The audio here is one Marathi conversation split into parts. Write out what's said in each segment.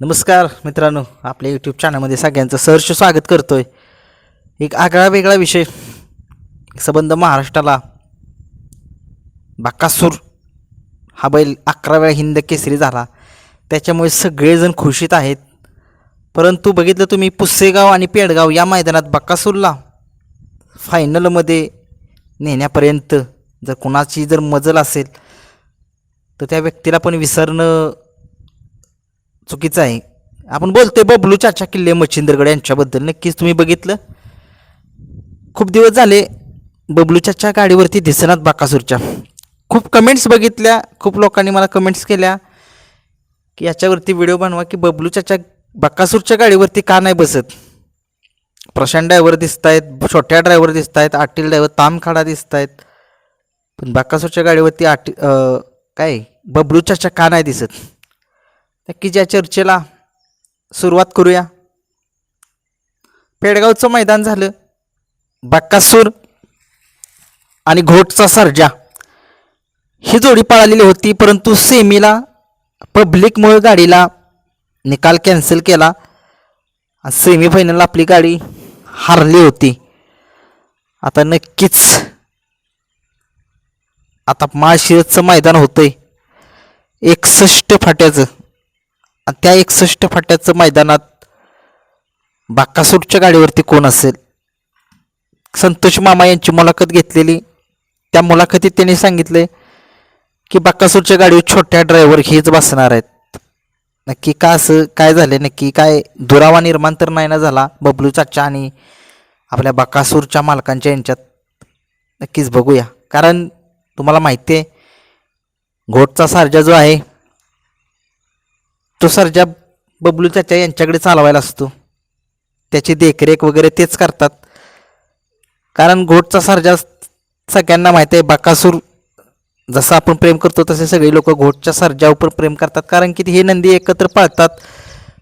नमस्कार मित्रांनो आपल्या यूट्यूब चॅनलमध्ये सगळ्यांचं सहर्ष स्वागत करतो आहे एक आगळा वेगळा विषय. संबंध महाराष्ट्राला. बाकासूर हा बैल अकरा वेळा हिंद केसरी झाला. त्याच्यामुळे सगळेजण खुशीत आहेत. परंतु बघितलं तुम्ही पुसेगाव आणि पेडगाव या मैदानात बकासूरला फायनलमध्ये नेण्यापर्यंत जर कुणाची जर मजल असेल तर त्या व्यक्तीला पण विसरणं चुकीचं आहे. आपण बोलतोय बबलू चाचा किल्ले मच्छिंद्रगड यांच्याबद्दल. नक्कीच तुम्ही बघितलं. खूप दिवस झाले बबलू चाचा गाडीवरती दिसनात बाकासूरच्या. खूप कमेंट्स बघितल्या. खूप लोकांनी मला कमेंट्स केल्या. की याच्यावरती व्हिडिओ बनवा की बबलू चाचा बाकासूरच्या गाडीवरती का नाही बसत? प्रशांत ड्रायव्हर दिसत आहेत छोट्या ड्रायव्हर दिसत आहेत आटील ड्रायव्हर तामखाडा दिसत आहेत पण बाकासूरच्या गाडीवरती आटी काय? बबलू चाचा का नाही दिसत? नक्कीच्या चर्चेला सुरुवात करूया. पेडगावचं मैदान झालं. बक्कासूर आणि घोटचा सर्जा. ही जोडी पळालेली होती परंतु सेमीला पब्लिकमुळे गाडीला निकाल कॅन्सल केला. आणि सेमीफायनलला आपली गाडी हारली होती. आता नक्कीच आता माळशिरतचं मैदान होतंय. एकसष्ट फाट्याचं. त्या एकसष्ट फाट्याचं मैदानात बाकासूरच्या गाडीवरती कोण असेल? संतोष मामा यांची मुलाखत घेतलेली. त्या मुलाखतीत त्यांनी सांगितले की बाकासूरच्या गाडीवर छोट्या ड्रायव्हर हेच बसणार आहेत. नक्की का असं? काय झालं? नक्की काय? दुरावा निर्माण तर नाही ना झाला? बबलू चाचा आणि आपल्या बाकासूरच्या मालकांच्या यांच्यात? नक्कीच बघूया. कारण तुम्हाला माहिती आहे घोटचा सारजा जो आहे तो सर्जा बबलू चाचा यांच्याकडे चालवायला असतो. त्याची देखरेख वगैरे तेच करतात. कारण घोटचा सर्जा सगळ्यांना माहीत आहे बाकासूर जसं आपण प्रेम करतो तसे सगळे लोक घोटच्या सर्जावर प्रेम करतात. कारण की हे नंदी एकत्र पाळतात.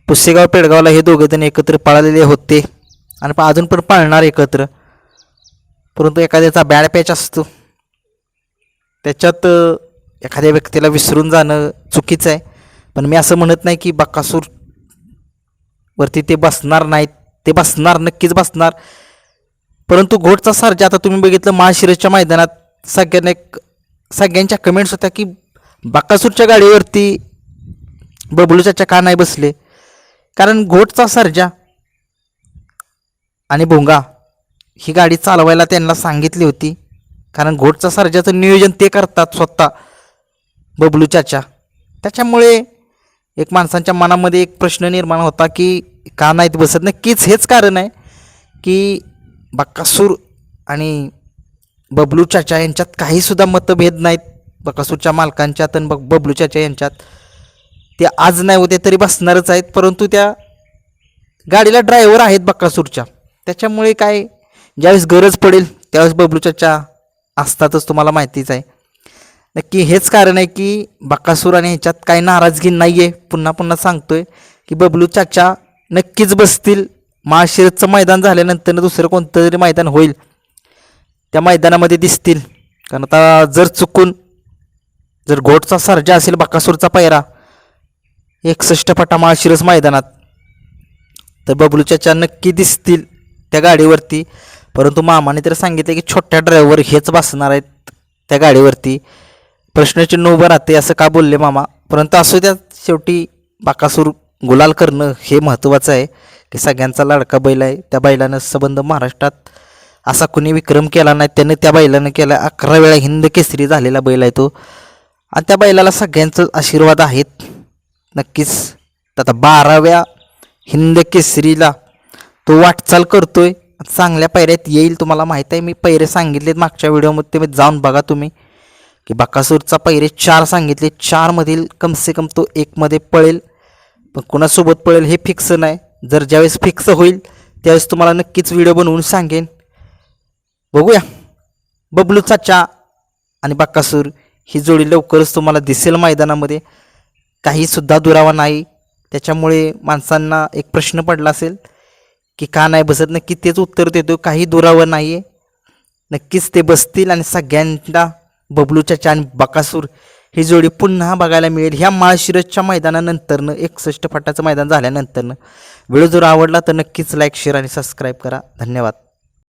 पुसेगाव पेडगावला हे दोघे जण एकत्र पाळलेले होते. आणि प- अजून पण पाळणार एकत्र. परंतु एखाद्याचा बॅड पॅच असतो. त्याच्यात एखाद्या व्यक्तीला विसरून जाणं चुकीचं आहे. पण मी असं म्हणत नाही की बकासूर वरती ते बसणार नाहीत. ते बसणार नक्कीच बसणार. परंतु घोटचा सारजा आता तुम्ही बघितलं महाशिरसच्या मैदानात सगळ्यांना एक सगळ्यांच्या कमेंट्स होत्या की बाकासूरच्या गाडीवरती बबलूच्या का नाही बसले? कारण घोटचा सर्जा आणि भोंगा ही गाडी चालवायला त्यांना सांगितली होती. कारण घोटचा सर्जाचं नियोजन ते करतात स्वतः बबलू चाचा. त्याच्यामुळे एक माणसांच्या मनामध्ये एक प्रश्न निर्माण होता की का नाहीत बसत? नक्कीच हेच कारण आहे की बक्कासूर आणि बबलू चाचा यांच्यात काहीसुद्धा मतभेद नाहीत. बकासूरच्या मालकांच्यात आणि बब बबलू चाचा यांच्यात. ते आज नाही उद्या तरी बसणारच आहेत परंतु त्या गाडीला ड्रायव्हर आहेत बक्कासूरच्या त्याच्यामुळे काय ज्यावेळेस गरज पडेल त्यावेळेस बबलू चाचा असतातच तुम्हाला माहितीच आहे. नक्की हेच कारण आहे की बक्कासूर आणि ह्याच्यात काही नाराजगी नाही आहे पुन्हा पुन्हा सांगतोय की बबलू चाचा नक्कीच बसतील. महाशिरतचं मैदान झाल्यानंतर दुसरं कोणतं तरी मैदान होईल. त्या मैदानामध्ये दिसतील. कारण आता जर चुकून जर घोटचा सर्जा असेल बकासूरचा पैरा एकसष्ट फटा महाशिरस मैदानात तर बबलू चाचा नक्की दिसतील त्या गाडीवरती. परंतु मामाने तर सांगितलं की छोट्या ड्रायव्हर हेच बसणार आहेत त्या गाडीवरती. प्रश्नचिन्ह उभं राहते असं का बोलले मामा? परंतु असू द्या शेवटी बाकासूर गुलाल करणं हे महत्त्वाचं आहे की सगळ्यांचा लाडका बैल आहे. त्या बैलानं संबंध महाराष्ट्रात असा कुणी विक्रम केला नाही त्यानं त्या बैलानं केला अकरा वेळा हिंद केसरी झालेला बैल आहे तो. आणि त्या बैलाला सगळ्यांचं आशीर्वाद आहेत. नक्कीच आता बाराव्या हिंद केसरीला तो वाटचाल करतोय. चांगल्या पायऱ्यात येईल तुम्हाला माहीत आहे. मी पैरे सांगितलेत मागच्या व्हिडिओमध्ये तुम्ही जाऊन बघा तुम्ही. की बकासूरचा पहिरे चार सांगितले. चारमधील कमसे कम तो एकमध्ये पळेल. पण कोणासोबत पळेल हे फिक्स नाही. जर ज्यावेळेस फिक्स होईल त्यावेळेस तुम्हाला नक्कीच व्हिडिओ बनवून सांगेन. बघूया. बबलू चाचा आणि बक्कासूर ही जोडी लवकरच तुम्हाला दिसेल मैदानामध्ये. काहीसुद्धा दुरावा नाही. त्याच्यामुळे माणसांना एक प्रश्न पडला असेल की का नाही बसत? नक्की तेच उत्तर देतो काही दुरावं नाही आहे नक्कीच ते बसतील आणि सगळ्यांना बबलूच्या चान बकासूर. ही जोडी पुन्हा बघायला मिळेल. ह्या माळशिरसच्या मैदानानंतरनं एकसष्ट फटाचं मैदान झाल्यानंतरनं. व्हिडिओ जर आवडला तर नक्कीच लाईक शेअर आणि सबस्क्राईब करा. धन्यवाद.